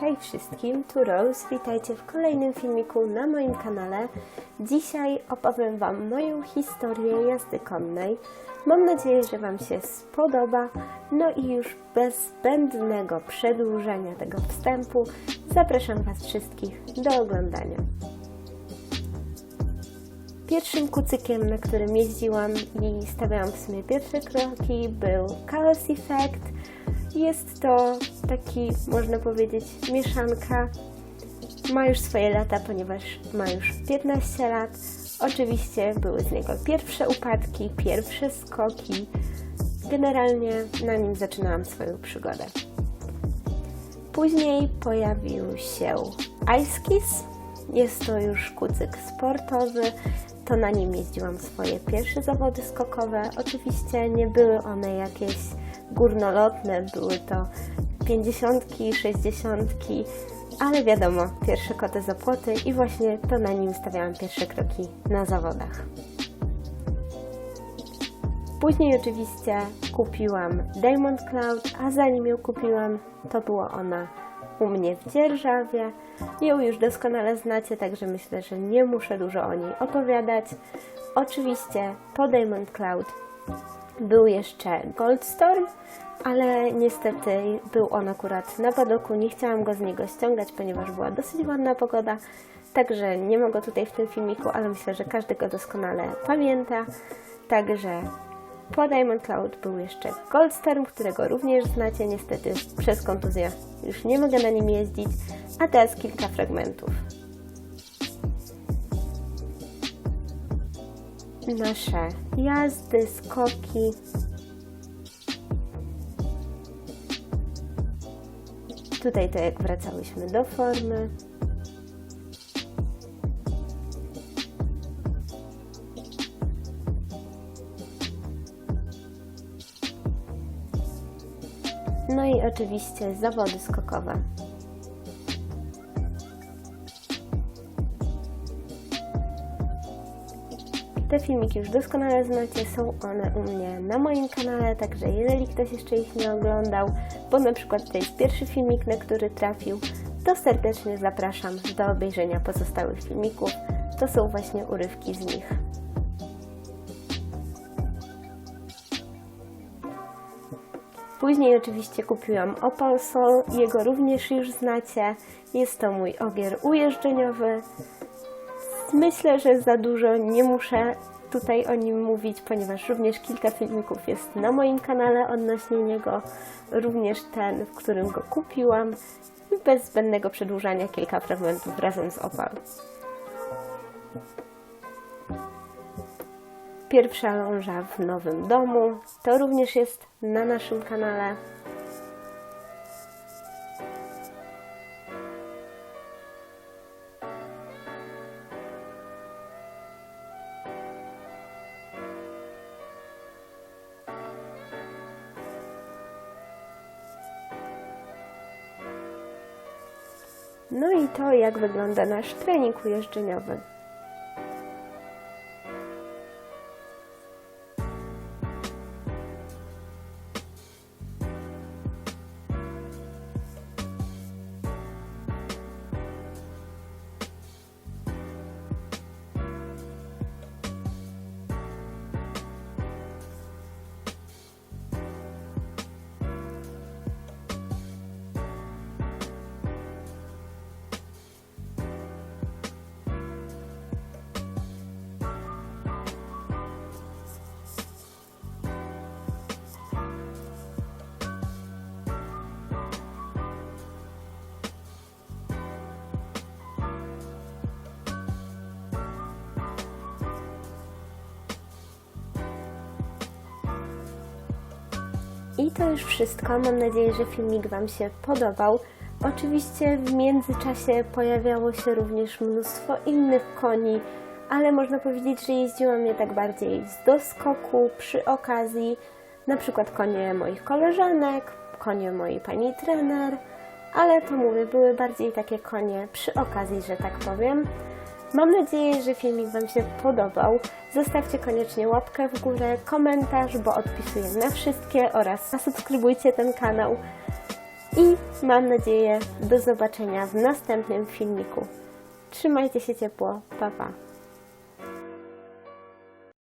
Hej wszystkim, tu Rose, witajcie w kolejnym filmiku na moim kanale. Dzisiaj opowiem Wam moją historię jazdy konnej. Mam nadzieję, że Wam się spodoba. No i już bez zbędnego przedłużenia tego wstępu zapraszam Was wszystkich do oglądania. Pierwszym kucykiem, na którym jeździłam i stawiałam w sumie pierwsze kroki, był Chaos Effect. Jest to taki, można powiedzieć, mieszanka. Ma już swoje lata, ponieważ ma już 15 lat. Oczywiście były z niego pierwsze upadki, pierwsze skoki. Generalnie na nim zaczynałam swoją przygodę. Później pojawił się Ice Kiss. Jest to już kucyk sportowy. To na nim jeździłam swoje pierwsze zawody skokowe. Oczywiście nie były one jakieś górnolotne, były to 50, 60, ale wiadomo, pierwsze koty za płoty i właśnie to na nim stawiałam pierwsze kroki na zawodach. Później oczywiście kupiłam Diamond Cloud, a zanim ją kupiłam, to była ona u mnie w dzierżawie. Ją już doskonale znacie, także myślę, że nie muszę dużo o niej opowiadać. Oczywiście po Diamond Cloud był jeszcze Goldstorm, ale niestety był on akurat na padoku. Nie chciałam go z niego ściągać, ponieważ była dosyć ładna pogoda. Także nie mogę tutaj w tym filmiku, ale myślę, że każdy go doskonale pamięta. Także po Diamond Cloud był jeszcze Goldstorm, którego również znacie. Niestety przez kontuzję już nie mogę na nim jeździć. A teraz kilka fragmentów. Nasze jazdy, skoki. Tutaj to jak wracałyśmy do formy. No i oczywiście zawody skokowe. Te filmiki już doskonale znacie, są one u mnie na moim kanale, także jeżeli ktoś jeszcze ich nie oglądał, bo na przykład to jest pierwszy filmik, na który trafił, to serdecznie zapraszam do obejrzenia pozostałych filmików. To są właśnie urywki z nich. Później oczywiście kupiłam Opal Sol, jego również już znacie. Jest to mój ogier ujeżdżeniowy. Myślę, że za dużo nie muszę tutaj o nim mówić, ponieważ również kilka filmików jest na moim kanale odnośnie niego, również ten, w którym go kupiłam. I bez zbędnego przedłużania kilka fragmentów razem z Opal. Pierwsza ląża w nowym domu. To również jest na naszym kanale. No i to, jak wygląda nasz trening ujeżdżeniowy. To już wszystko. Mam nadzieję, że filmik Wam się podobał. Oczywiście w międzyczasie pojawiało się również mnóstwo innych koni, ale można powiedzieć, że jeździłam je tak bardziej z doskoku przy okazji, na przykład konie moich koleżanek, konie mojej pani trener, ale to mówię, były bardziej takie konie przy okazji, że tak powiem. Mam nadzieję, że filmik Wam się podobał. Zostawcie koniecznie łapkę w górę, komentarz, bo odpisuję na wszystkie oraz zasubskrybujcie ten kanał. i mam nadzieję do zobaczenia w następnym filmiku. Trzymajcie się ciepło, pa pa!